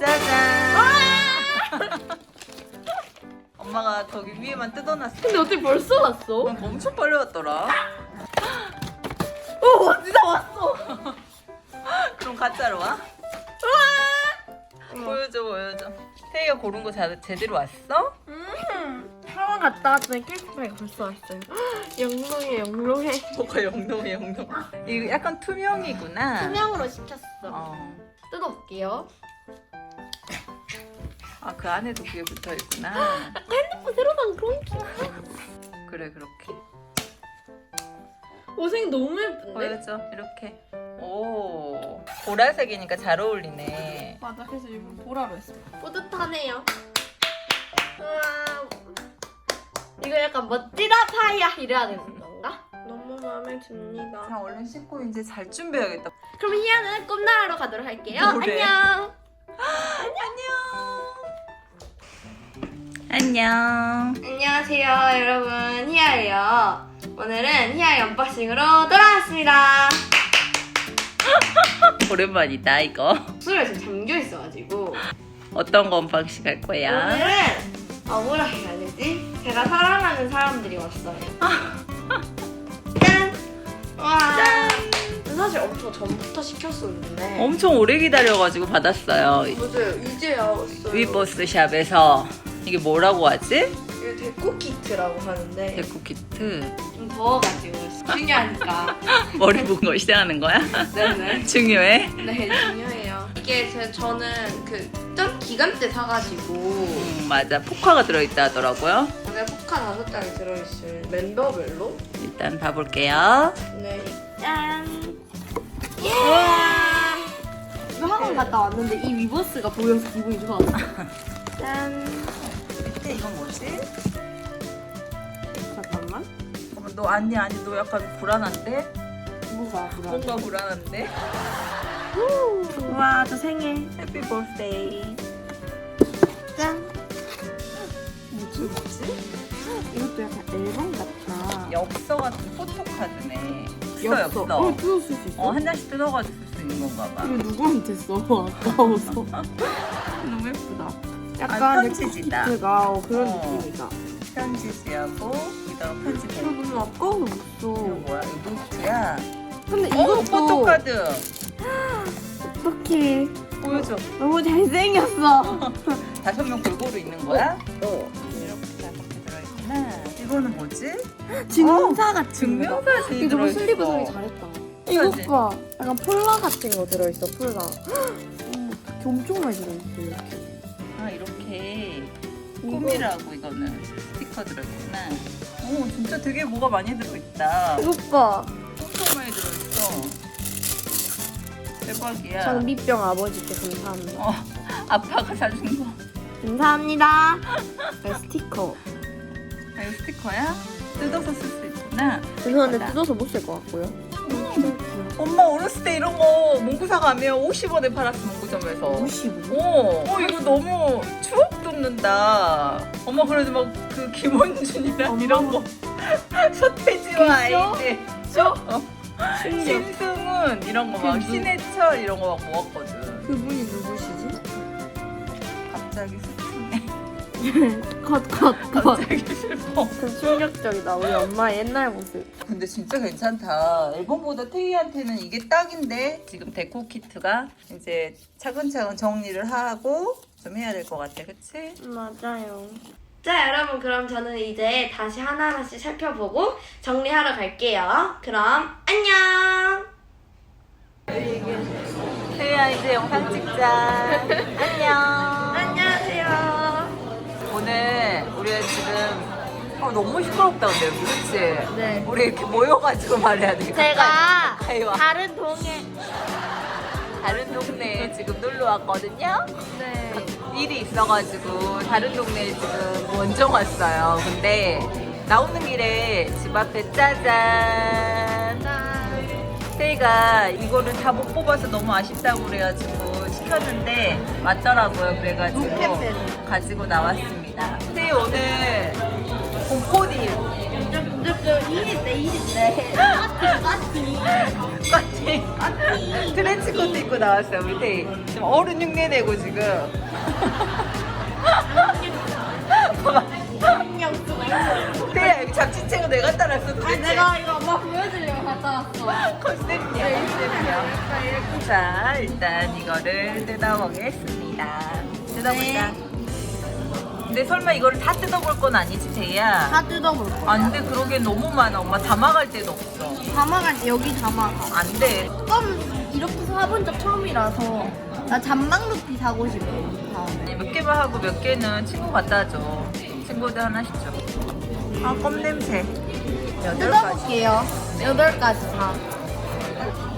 짜잔. 엄마가 저기 위에만 뜯어놨어. 근데 어떻게 벌써 왔어? 엄청 빨리 왔더라. 오 진짜 왔어. 그럼 가짜로 와? 보여줘 보여줘. 태희가 고른 거 자, 제대로 왔어? 음. 학원 갔다 왔더니 케이크가 벌써 왔어요. 영롱해 영롱해. 뭐가 영롱해 영롱. 이거 약간 투명이구나. 투명으로 시켰어. 어. 뜯어볼게요. 아 그 안에도 그게 붙어 있구나. 핸드폰 새로 산 그런 키. 그래 그렇게. 옷색 너무 예쁜데? 보여줘 이렇게. 오 보라색이니까 잘 어울리네. 맞아 그래서 일부러 보라로 했어. 뿌듯하네요. 우와. 이거 약간 멋지다 파이야 이래야 되는 건가? 너무 마음에 듭니다. 자 얼른 씻고 이제 잘 준비해야겠다. 그럼 희야는 꿈나라로 가도록 할게요. 뭐래? 안녕. 안녕. 안녕하세요 여러분 희야예요. 오늘은 희야의 언박싱으로 돌아왔습니다. 오랜만이다 이거. 술에 지금 잠겨 있어가지고 어떤 거 언박싱 할 거야? 오늘은 어 뭐라 해야 되지? 제가 사랑하는 사람들이 왔어요. 짠! 와. 사실 엄청 전부터 시켰었는데. 엄청 오래 기다려가지고 받았어요. 맞아요. 이제야 왔어요. 위버스 샵에서 이게 뭐라고 하지? 이거 데코 키트라고 하는데 데코 키트. 좀 더워가지고 중요하니까. 머리 본거 시작하는 거야? 네네. 중요해? 네 중요해요. 이게 제, 저는 그 특정 기간 때 사가지고 음, 맞아. 포카가 들어있다 하더라고요. 안에 포카 다섯 장이 들어있을 멤버별로. 일단 봐볼게요. 네. 짠. 예. 이거 학원 갔다 왔는데 이 위버스가 보여서 기분이 좋았어. 짠. 밑에 이건 뭐지? 잠깐만. 어, 너 아니 아니 너 약간 불안한데? 뭐가 불안? 뭔가 불안한데? 와, 저 생일. 해피 버스데이. 짠. 뭐지 뭐지? 이것도 약간 앨범 같아. 엽서 같은 포토카드네. 엽서 엽서. 어, 뜯어쓸 수 있어? 어, 한 장씩 뜯어가지고 쓸 수 있는 건가 봐. 이거 누구한테 써? 아까워서. 너무 예쁘다. 약간 아. 키트가 어, 그런 어. 느낌이다. 편지지하고 여기다가 편지 이거 대 너무 아까워서 못 이거 써. 뭐야? 이거 노트야. 근데 어, 이것도 포토카드. 어떡해. 보여줘. 너무 잘생겼어. 다섯 명 골고루 있는 거야? 어. 이렇게 다섯 개 들어있구나. 이거는 뭐지? 증명사 같은 거다. 증명사진이 이거 너무 들어있어. 슬리브 소리 잘했다. 이것 봐. 약간 폴라 같은 거 들어있어, 폴라. 음, 어떡해, 엄청 많이 들어있어, 이렇게. 아 이렇게 꿈이라고 이거는 스티커 들어있구나. 오 진짜 되게 뭐가 많이 들어있다. 봐. 엄청 많이 들어있어. 대박이야. 장비병 아버지께 감사합니다. 어 아빠가 사준 거. 감사합니다. 네, 스티커. 아 이거 스티커야? 뜯어서 쓸 수 있구나. 죄송한데. 뜯어서 못 쓸 것 같고요. 엄마 어렸을 때 이런 거 문구사 가면 50원에 팔았어 문구점에서. 55. 어, 어 이거 너무 추억 돋는다. 엄마 그래도 막 그 김원준이랑 엄마. 이런 거 서태지와 그죠? 아이들 쇼? 어. 심승은 이런 거 막 그분. 신해철 이런 거 막 모았거든. 그분이 누구시지? 갑자기 슬프네. 컷, 컷, 컷. 갑자기 슬퍼. 좀 충격적이다. 우리 엄마의 옛날 모습. 근데 진짜 괜찮다. 앨범보다 태희한테는 이게 딱인데 지금 데코 키트가 이제 차근차근 정리를 하고 좀 해야 될 것 같아, 그치? 맞아요. 자, 여러분, 그럼 저는 이제 다시 하나하나씩 살펴보고 정리하러 갈게요. 그럼, 안녕! 태희야 이제 영상 찍자. 지금 어, 너무 시끄럽다 근데 여기 그치? 네. 우리 이렇게 모여가지고 말해야 돼. 제가 가까이 와. 다른 동에, 다른 동네에 지금 놀러 왔거든요. 네. 일이 있어가지고 다른 동네에 지금 원정 왔어요. 근데 나오는 길에 집 앞에 짜잔. 태희가 이거를 다 못 뽑아서 너무 아쉽다고 그래가지고 시켰는데 맞더라고요. 그래가지고. 가지고 나왔습니다. 태희 오늘 봄코디 근데, 근데 저 20대 20대. 까티 까티. 까티 트렌치코트 입고 나왔어요 우리 태희 지금 어른 흉내 내고 지금. 태희야 여기 잡지채고 내가 따랐어 아니 도대체 내가 이거 엄마 보여주려고 갔다 왔어. 컨셉이야 컨셉이야 자 일단 이거를 뜯어보겠습니다 뜯어보자 네. 근데 설마 이거를 다 뜯어볼 건 아니지 태희야 다 뜯어볼 거야. 안 돼 그러기엔 너무 많아 엄마 담아갈 데도 없어 담아갈 때 여기 담아가. 안 돼 껌 이렇게 사본 적 처음이라서 나 잔망 루피 사고 싶어. 다음에. 몇 개만 하고 몇 개는 친구 갖다 줘 친구들 하나씩 줘 아 껌 냄새 여덟 가지 뜯어볼게요. 여덟 가지 다.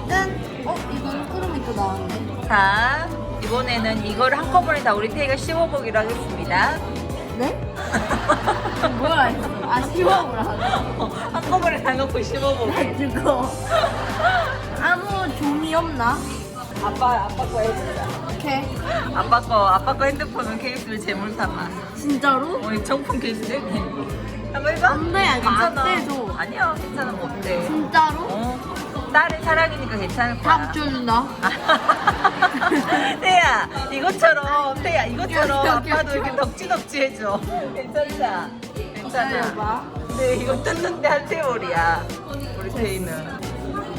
짠. 어 이건 크롬이 또 나왔네. 자 이번에는 이걸 한꺼번에 다 우리 태희가 씹어보기로 하겠습니다 네? 뭐야 이거? 아 씹어보라고. 한꺼번에 다 넣고 씹어보게 그거 아무 종이 없나? 아빠 아빠 거 해주자 오케이. 아빠 거 아빠 거 핸드폰은 케이스를 재물 삼아 진짜로? 어, 이 정품 케이스 네 한번 해봐 안 돼, 괜찮아 안 떼줘. 아니야 괜찮아 뭐 어때 진짜로? 어 딸의 사랑이니까 괜찮을 거야 다 붙여준다. 태야 이것처럼 태야 이것처럼 아빠도. 이렇게 덕지덕지 해줘 괜찮다 괜찮아 기다려봐. 근데 이거 뜯는데 한 세월이야 우리 태희는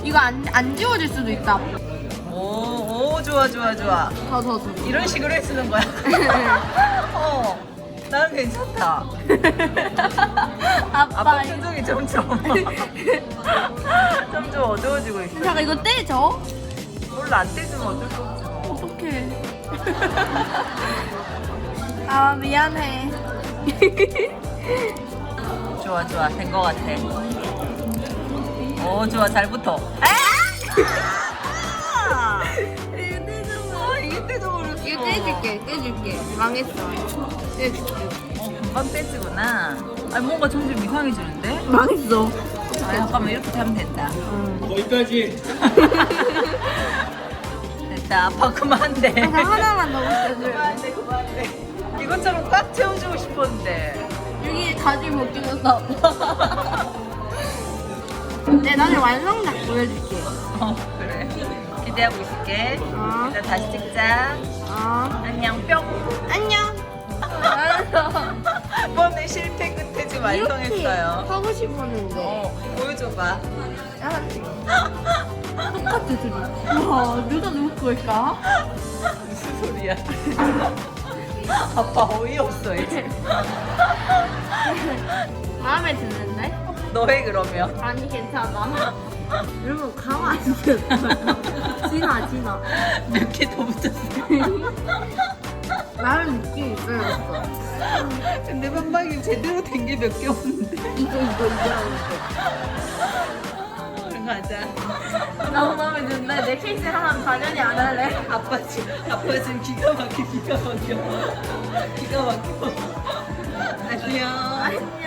이거 안, 안 지워질 수도 있다. 오, 오 좋아 좋아 좋아 더, 더, 더. 이런 식으로 해 쓰는 거야 어 나는 괜찮다 아빠 아빠. 표정이 점점 점점 어두워지고 있어 잠깐 이거 떼줘. 몰라 안 떼주면 어쩔 수 없지 뭐. 어떡해. 아, 미안해. 좋아 좋아 된 거 같아 오 좋아 잘 붙어 아! 어, 이게 떼져버렸어 이거 떼줄게, 떼줄게. 망했어. 떼줄게. 어 금방 떼지구나 아니 뭔가 점점 이상해지는데 망했어. 아 잠깐만 이렇게 하면 된다 거기까지. 됐다 아빠 그만돼 아, 하나만 더 떼줘. 그만돼 그만돼 이것처럼 꽉 채워주고 싶었는데 여기 가지 못 끼웠어. 네, 나중에 완성작 보여줄게. 어 그래 기대하고 있을게 어. 일단 다시 찍자 어. 안녕 뿅 안녕. 알았어. 실패 지금 완성했어요 하고 싶었는데. 어 보여줘봐 똑같아 둘이. 와 누가 누구 걸까? 무슨 소리야 아빠 어이없어 이제 마음에 드는데? 너해 그러면 아니 괜찮아. 여러분 가만 안 있어. 진아 진아. 몇개더 붙였어 나름 느낌 있어야겠어. 근데 반박이 제대로 된 게 몇 개 없는데 이거 이거. 그럼 가자 너무 마음에 드는데 내 케이스 하나 당연히 안 할래. 아빠 지금 아빠 지금 기가 막혀 기가 막혀 기가 막혀 안녕 안녕.